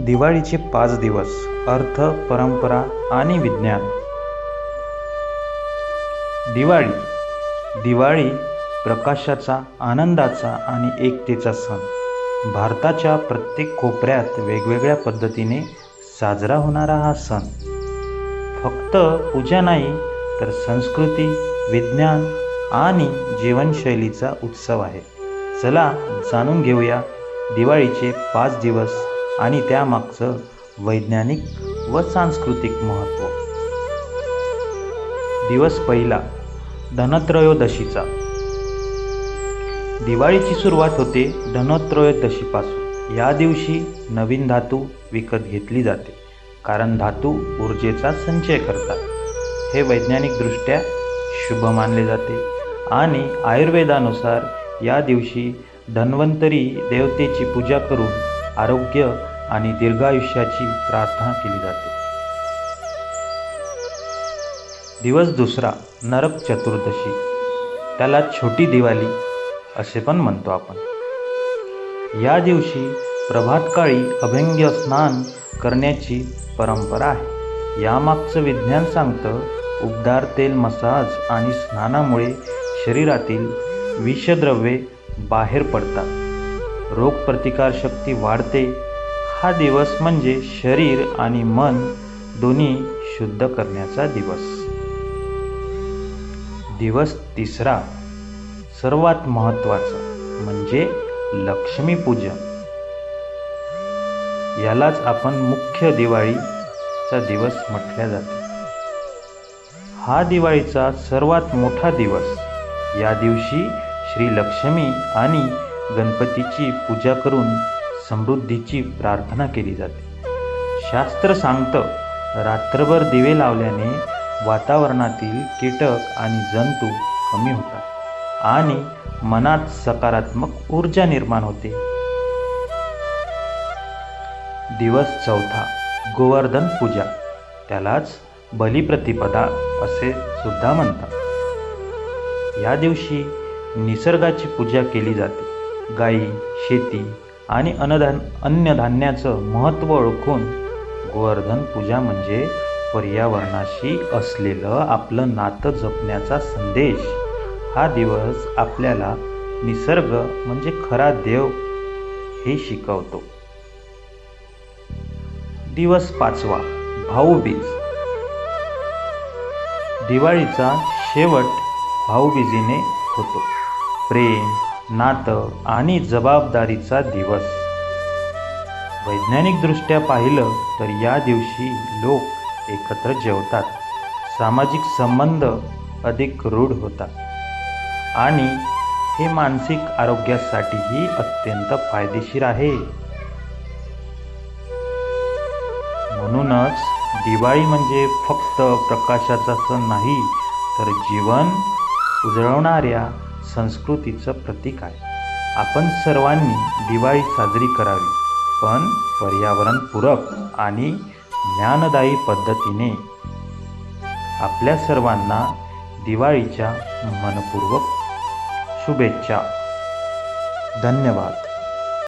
दिवाळीचे पाच दिवस अर्थ परंपरा आणि विज्ञान. दिवाळी. दिवाळी प्रकाशाचा आनंदाचा आणि एकतेचा सण. भारताच्या प्रत्येक कोपऱ्यात वेगवेगळ्या पद्धतीने साजरा होणारा हा सण. फक्त पूजा नाही तर संस्कृती विज्ञान आणि जीवनशैलीचा उत्सव आहे. चला जाणून घेऊया दिवाळीचे पाच दिवस आणि त्यामागचं वैज्ञानिक व सांस्कृतिक महत्त्व. दिवस पहिला धनत्रयोदशीचा. दिवाळीची सुरुवात होते धनत्रयोदशीपासून. या दिवशी नवीन धातू विकत घेतली जाते कारण धातू ऊर्जेचा संचय करतात. हे वैज्ञानिकदृष्ट्या शुभ मानले जाते. आणि आयुर्वेदानुसार या दिवशी धन्वंतरी देवतेची पूजा करून आरोग्य आणि दीर्घायुष्याची प्रार्थना केली जाते. दिवस दुसरा नरक चतुर्दशी. त्याला छोटी दिवाळी असे पण म्हणतो आपण. या दिवशी प्रभातकाळी अभंग्य स्नान करण्याची परंपरा आहे. यामागचं विज्ञान सांगतं उबदार तेल मसाज आणि स्नानामुळे शरीरातील विषद्रव्ये बाहेर पडतात. रोगप्रतिकारशक्ती वाढते. हा दिवस म्हणजे शरीर आणि मन दोन्ही शुद्ध करण्याचा दिवस. दिवस तिसरा सर्वात महत्त्वाचा म्हणजे लक्ष्मीपूजन यालाच आपण मुख्य दिवाळीचा दिवस म्हटल्या जाते. हा दिवाळीचा सर्वात मोठा दिवस. या दिवशी श्री लक्ष्मी आणि गणपतीची पूजा करून समृद्धीची प्रार्थना केली जाते. शास्त्र सांगतं रात्रभर दिवे लावल्याने वातावरणातील कीटक आणि जंतू कमी होतात आणि मनात सकारात्मक ऊर्जा निर्माण होते. दिवस चौथा गोवर्धन पूजा. त्यालाच बलिप्रतिपदा असे सुद्धा म्हणतात. या दिवशी निसर्गाची पूजा केली जाते. गायी शेती आणि अन्नधान अन्नधान्याचं महत्त्व ओळखून गोवर्धन पूजा म्हणजे पर्यावरणाशी असलेलं आपलं नातं जपण्याचा संदेश. हा दिवस आपल्याला निसर्ग म्हणजे खरा देव हे शिकवतो. दिवस पाचवा भाऊबीज दिवाळीचा शेवट भाऊबीजेने होतो. प्रेम नातं आणि जबाबदारीचा दिवस. वैज्ञानिकदृष्ट्या पाहिलं तर या दिवशी लोक एकत्र जेवतात. सामाजिक संबंध अधिक रूढ होतात. आणि हे मानसिक आरोग्यासाठीही अत्यंत फायदेशीर आहे. म्हणूनच दिवाळी म्हणजे फक्त प्रकाशाचा सण नाही तर जीवन उजळवणाऱ्या संस्कृतीचं प्रतीक आहे. आपण सर्वांनी दिवाळी साजरी करावी पण पर्यावरणपूरक आणि ज्ञानदायी पद्धतीने आपल्या सर्वांना दिवाळीच्या मनपूर्वक शुभेच्छा. धन्यवाद.